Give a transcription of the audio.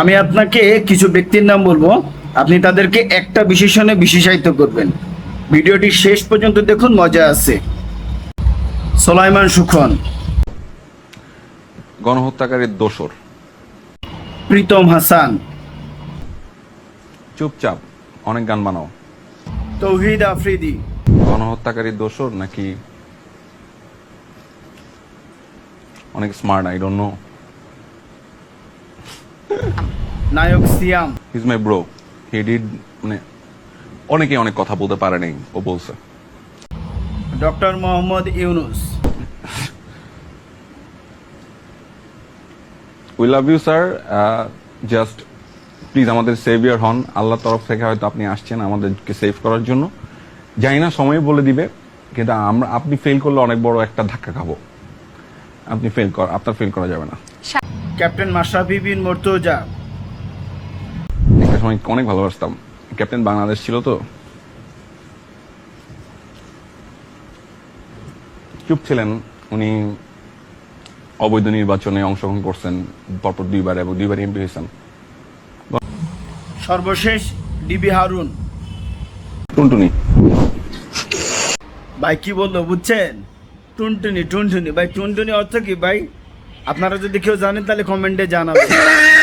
আমি আপনাকে কিছু ব্যক্তির নাম বলব। আপনি তাদেরকে একটা বিশেষণে বিশেষায়িত করবেন। ভিডিওটি শেষ পর্যন্ত দেখুন মজা আছে। সোলাইমান সুখন। গণহত্যাকারীর দোসর। প্রীতম হাসান। চুপচাপ অনেক গান বানাও। তৌহিদ আফ্রিদি। গণহত্যাকারীর দোসর নাকি অনেক smart I don't know Naik Siam. His my bro he did মানে অনেকে অনেক কথা বলতে পারে নাই ও বলছে। Doctor Mohammad Yunus. We love you sir just please আমাদের সেভিয়ার হন। আল্লাহর তরফ থেকে হয়তো আপনি আসছেন আমাদেরকে সেভ করার জন্য। জানি না সময় বলে দিবে কিন্তু আমরা আপনি ফেল করলে অনেক বড় একটা ধাক্কা খাব। আপনি ফেল কর আপনার ফেল করা যাবে না। ক্যাপ্টেন মাশরাফি বিন মর্তজা। একটা সময় অনেক ভালোবাসতাম। ক্যাপ্টেন বাংলাদেশ ছিল তো। চুপ ছিলেন উনি অবৈধ নির্বাচনে অংশগ্রহণ করছেন পরপর দুইবার এবং দুইবার এমপি হয়েছেন। সর্বশেষ ডিবি হারুন। টুনটুনি। ভাই কি বলল বুঝছেন? টুনটুনি টুনটুনি। ভাই টুনটুনি অর্থ কি ভাই? আপনারা যদি কেউ জানেন তাহলে কমেন্টে জানাবেন।